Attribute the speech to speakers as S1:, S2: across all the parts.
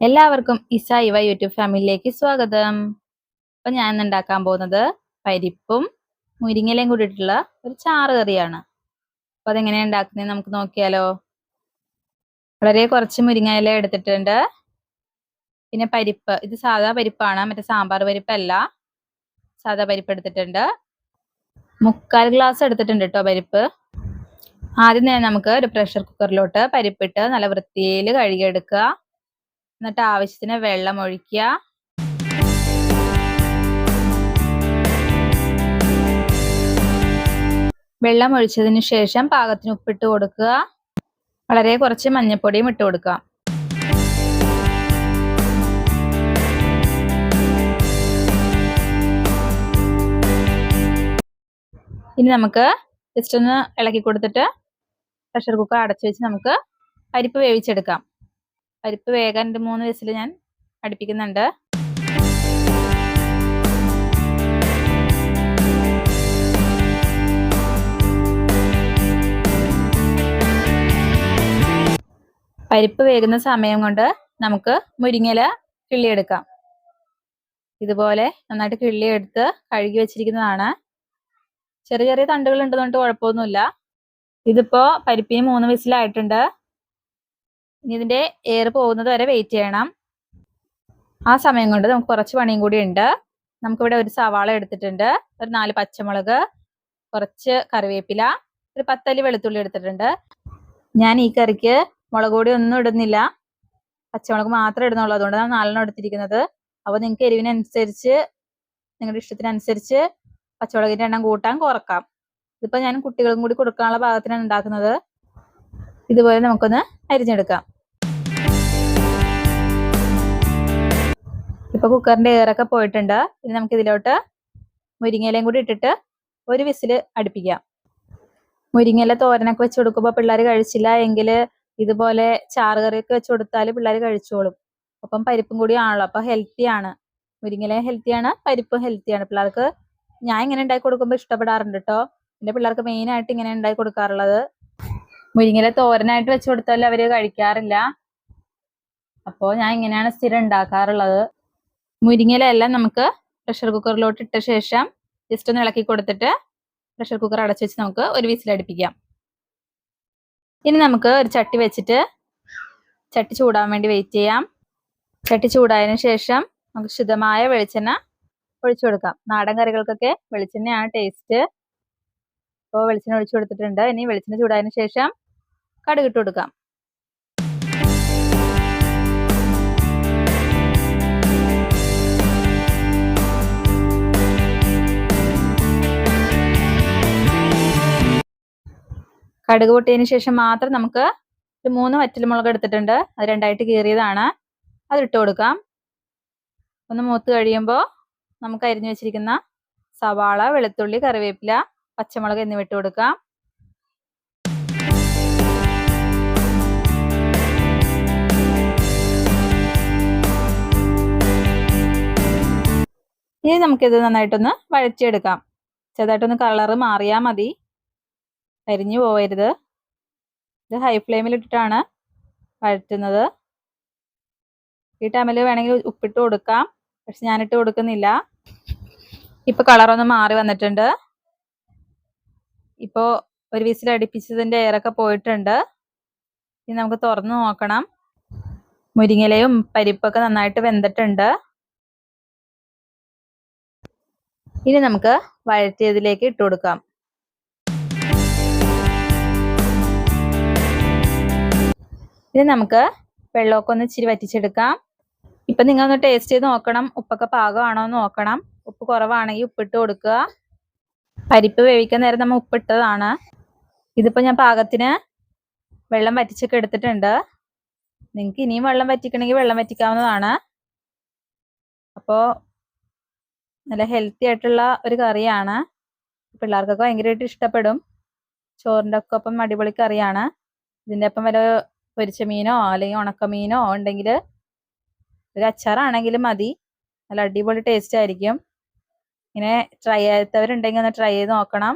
S1: എല്ലാവർക്കും ഇസ ഇവ യൂട്യൂബ് ഫാമിലിയിലേക്ക് സ്വാഗതം. അപ്പൊ ഞാൻ ഇന്ന് ഉണ്ടാക്കാൻ പോകുന്നത് പരിപ്പും മുരിങ്ങലയും കൂടിയിട്ടുള്ള ഒരു ചാറ് കറിയാണ്. അപ്പൊ അതെങ്ങനെയാ ഉണ്ടാക്കുന്നത് നമുക്ക് നോക്കിയാലോ. വളരെ കുറച്ച് മുരിങ്ങയില എടുത്തിട്ടുണ്ട്. പിന്നെ പരിപ്പ്. ഇത് സാധാ പരിപ്പാണ്. മറ്റേ സാമ്പാർ പരിപ്പല്ല. സാധാ പരിപ്പ് എടുത്തിട്ടുണ്ട്. മുക്കാൽ ഗ്ലാസ് എടുത്തിട്ടുണ്ട് കേട്ടോ പരിപ്പ്. ആദ്യം തന്നെ നമുക്ക് ഒരു പ്രഷർ കുക്കറിലോട്ട് പരിപ്പിട്ട് നല്ല വൃത്തിയിൽ കഴുകിയെടുക്കുക. എന്നിട്ട് ആവശ്യത്തിന് വെള്ളം ഒഴിക്കുക. വെള്ളം ഒഴിച്ചതിന് ശേഷം പാകത്തിന് ഉപ്പിട്ട് കൊടുക്കുക. വളരെ കുറച്ച് മഞ്ഞൾപ്പൊടിയും ഇട്ട് കൊടുക്കുക. ഇനി നമുക്ക് ജസ്റ്റ് ഒന്ന് ഇളക്കി കൊടുത്തിട്ട് പ്രഷർ കുക്കർ അടച്ചു വെച്ച് നമുക്ക് പരിപ്പ് വേവിച്ചെടുക്കാം. പരിപ്പ് വേഗം രണ്ട് മൂന്ന് വിസിൽ ഞാൻ അടുപ്പിക്കുന്നുണ്ട്. പരിപ്പ് വേകുന്ന സമയം കൊണ്ട് നമുക്ക് മുരിങ്ങയില കിള്ളിയെടുക്കാം. ഇതുപോലെ നന്നായിട്ട് കിള്ളിയെടുത്ത് കഴുകി വെച്ചിരിക്കുന്നതാണ്. ചെറിയ ചെറിയ തണ്ടുകൾ ഉണ്ടെന്നുകൊണ്ട് കുഴപ്പമൊന്നുമില്ല. ഇതിപ്പോ പരിപ്പിന് മൂന്ന് വിസിലായിട്ടുണ്ട്. ഇനി ഇതിന്റെ എയർ പോകുന്നത് വരെ വെയിറ്റ് ചെയ്യണം. ആ സമയം കൊണ്ട് നമുക്ക് കുറച്ച് പണിയും കൂടി ഉണ്ട്. നമുക്കിവിടെ ഒരു സവാള എടുത്തിട്ടുണ്ട്. ഒരു നാല് പച്ചമുളക് കുറച്ച് കറിവേപ്പില ഒരു പത്തല്ലി വെളുത്തുള്ളി എടുത്തിട്ടുണ്ട്. ഞാൻ ഈ കറിക്ക് മുളക് പൊടി ഒന്നും ഇടുന്നില്ല. പച്ചമുളക് മാത്രമേ ഇടുന്നുള്ളൂ. അതുകൊണ്ടാണ് നാലെണ്ണം എടുത്തിരിക്കുന്നത്. അപ്പോൾ നിങ്ങൾക്ക് എരിവിനനുസരിച്ച് നിങ്ങളുടെ ഇഷ്ടത്തിനനുസരിച്ച് പച്ചമുളകിന്റെ എണ്ണം കൂട്ടാൻ കുറക്കാം. ഇതിപ്പോൾ ഞാൻ കുട്ടികൾക്കും കൂടി കൊടുക്കാനുള്ള ഭാഗത്തിനാണ് ഉണ്ടാക്കുന്നത്. ഇതുപോലെ നമുക്കൊന്ന് അരിഞ്ഞെടുക്കാം. ഇപ്പൊ കുക്കറിന്റെ എയറൊക്കെ പോയിട്ടുണ്ട്. ഇനി നമുക്ക് ഇതിലോട്ട് മുരിങ്ങയിലയും കൂടി ഇട്ടിട്ട് ഒരു വിസിൽ അടുപ്പിക്കാം. മുരിങ്ങയില തോരനൊക്കെ വെച്ച് കൊടുക്കുമ്പോൾ പിള്ളേർ കഴിച്ചില്ല എങ്കിൽ ഇതുപോലെ ചാറ് കറിയൊക്കെ വെച്ച് കൊടുത്താൽ പിള്ളേർ കഴിച്ചോളും. ഒപ്പം പരിപ്പും കൂടി ആണല്ലോ അപ്പൊ ഹെൽത്തി ആണ്. മുരിങ്ങയില ഹെൽത്തിയാണ് പരിപ്പും ഹെൽത്തിയാണ് പിള്ളേർക്ക് ഞാൻ ഇങ്ങനെ ഉണ്ടാക്കി കൊടുക്കുമ്പോൾ ഇഷ്ടപ്പെടാറുണ്ട് കേട്ടോ എന്റെ പിള്ളേർക്ക് മെയിൻ ആയിട്ട് ഇങ്ങനെ ഉണ്ടാക്കി കൊടുക്കാറുള്ളത്. മുരിങ്ങയില തോരനായിട്ട് വെച്ച് കൊടുത്താലും അവർ കഴിക്കാറില്ല. അപ്പോൾ ഞാൻ ഇങ്ങനെയാണ് സ്ഥിരം ഉണ്ടാക്കാറുള്ളത്. മുരിങ്ങല എല്ലാം നമുക്ക് പ്രഷർ കുക്കറിലോട്ട് ഇട്ട ശേഷം ജസ്റ്റ് ഒന്ന് ഇളക്കി കൊടുത്തിട്ട് പ്രഷർ കുക്കർ അടച്ചു വെച്ച് നമുക്ക് ഒരു വിസിൽ അടുപ്പിക്കാം. ഇനി നമുക്ക് ഒരു ചട്ടി വെച്ചിട്ട് ചട്ടി ചൂടാൻ വേണ്ടി വെയിറ്റ് ചെയ്യാം. ചട്ടി ചൂടായതിനു ശേഷം നമുക്ക് ശുദ്ധമായ വെളിച്ചെണ്ണ ഒഴിച്ചു കൊടുക്കാം. നാടൻ കറികൾക്കൊക്കെ വെളിച്ചെണ്ണയാണ് ടേസ്റ്റ് അപ്പോൾ വെളിച്ചെണ്ണ ഒഴിച്ചു കൊടുത്തിട്ടുണ്ട്. ഇനി വെളിച്ചെണ്ണ ചൂടായതിനു ശേഷം കടുക് ഇട്ട് കൊടുക്കാം. കടുക് പൊട്ടിയതിന് ശേഷം മാത്രം നമുക്ക് ഒരു മൂന്ന് വറ്റൽമുളക് എടുത്തിട്ടുണ്ട്. അത് രണ്ടായിട്ട് കീറിയതാണ്. അത് ഇട്ട് കൊടുക്കാം. ഒന്ന് മൂത്ത് കഴിയുമ്പോൾ നമുക്ക് അരിഞ്ഞു വെച്ചിരിക്കുന്ന സവാള വെളുത്തുള്ളി കറിവേപ്പില പച്ചമുളക് എന്നിവ ഇട്ട് കൊടുക്കാം. ഇനി നമുക്കിത് നന്നായിട്ടൊന്ന് വഴച്ചെടുക്കാം ചെറുതായിട്ടൊന്ന് കളറ് മാറിയാൽ മതി. കരിഞ്ഞു പോവരുത്. ഇത് ഹൈ ഫ്ലെയിമിൽ ഇട്ടിട്ടാണ് വഴറ്റുന്നത്. ഈ ടൈമിൽ വേണമെങ്കിൽ ഉപ്പിട്ട് കൊടുക്കാം. പക്ഷെ ഞാനിട്ട് കൊടുക്കുന്നില്ല. ഇപ്പൊ കളറൊന്ന് മാറി വന്നിട്ടുണ്ട്. ഇപ്പോ ഒരു വിസിൽ അടുപ്പിച്ചതിന്റെ എയറൊക്കെ പോയിട്ടുണ്ട്. ഇനി നമുക്ക് തുറന്നു നോക്കണം. മുരിങ്ങലയും പരിപ്പൊക്കെ നന്നായിട്ട് വെന്തിട്ടുണ്ട്. ഇനി നമുക്ക് വഴറ്റിയതിലേക്ക് ഇട്ട് കൊടുക്കാം. ഇനി നമുക്ക് വെള്ളമൊക്കെ ഒന്ന് ഇച്ചിരി വറ്റിച്ചെടുക്കാം. ഇപ്പൊ നിങ്ങൾ ഒന്ന് ടേസ്റ്റ് ചെയ്ത് നോക്കണം. ഉപ്പൊക്കെ പാകമാണോ എന്ന് നോക്കണം. ഉപ്പ് കുറവാണെങ്കിൽ ഉപ്പിട്ട് കൊടുക്കുക. പരിപ്പ് വേവിക്കാൻ നേരം നമ്മൾ ഉപ്പിട്ടതാണ്. ഇതിപ്പോൾ ഞാൻ പാകത്തിന് വെള്ളം വറ്റിച്ചൊക്കെ എടുത്തിട്ടുണ്ട്. നിങ്ങൾക്ക് ഇനിയും വെള്ളം വറ്റിക്കണമെങ്കിൽ വെള്ളം വറ്റിക്കാവുന്നതാണ്. അപ്പോൾ നല്ല ഹെൽത്തി ആയിട്ടുള്ള ഒരു കറിയാണ്. പിള്ളേർക്കൊക്കെ ഭയങ്കരമായിട്ട് ഇഷ്ടപ്പെടും. ചോറിന്റെ ഒക്കെ ഒപ്പം അടിപൊളി കറിയാണ്. ഇതിന്റെ ഒപ്പം വല്ല പൊരിച്ച മീനോ അല്ലെങ്കിൽ ഉണക്കമീനോ ഉണ്ടെങ്കിൽ ഒരു അച്ചാറാണെങ്കിലും മതി. നല്ല അടിപൊളി ടേസ്റ്റ് ആയിരിക്കും. ഇങ്ങനെ ട്രൈ ചെയ്യാത്തവരുണ്ടെങ്കിൽ ഒന്ന് ട്രൈ ചെയ്ത് നോക്കണം.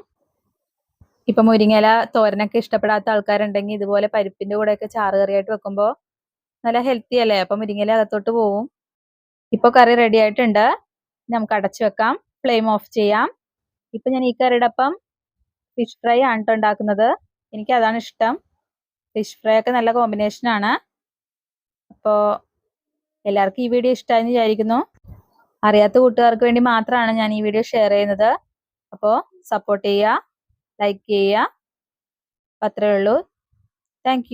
S1: ഇപ്പൊ മുരിങ്ങയില തോരനൊക്കെ ഇഷ്ടപ്പെടാത്ത ആൾക്കാരുണ്ടെങ്കിൽ ഇതുപോലെ പരിപ്പിന്റെ കൂടെയൊക്കെ ചാറ് കറിയായിട്ട് വെക്കുമ്പോൾ നല്ല ഹെൽത്തി അല്ലേ? അപ്പൊ മുരിങ്ങയില അകത്തോട്ട് പോവും. ഇപ്പൊ കറി റെഡി ആയിട്ടുണ്ട്. നമുക്ക് അടച്ചു വെക്കാം. ഫ്ലെയിം ഓഫ് ചെയ്യാം. ഇപ്പൊ ഞാൻ ഈ കറിയുടെ ഒപ്പം ഫിഷ് ഫ്രൈ ആണ് കേട്ടോ ഉണ്ടാക്കുന്നത്. എനിക്ക് അതാണ് ഇഷ്ടം. ഫിഷ് ഫ്രൈ ഒക്കെ നല്ല കോമ്പിനേഷൻ ആണ്. അപ്പോൾ എല്ലാവർക്കും ഈ വീഡിയോ ഇഷ്ടമായെന്ന് വിചാരിക്കുന്നു. അറിയാത്ത കൂട്ടുകാർക്ക് വേണ്ടി മാത്രമാണ് ഞാൻ ഈ വീഡിയോ ഷെയർ ചെയ്യുന്നത്. അപ്പോൾ സപ്പോർട്ട് ചെയ്യുക ലൈക്ക് ചെയ്യുക. അത്രേ ഉള്ളൂ. താങ്ക്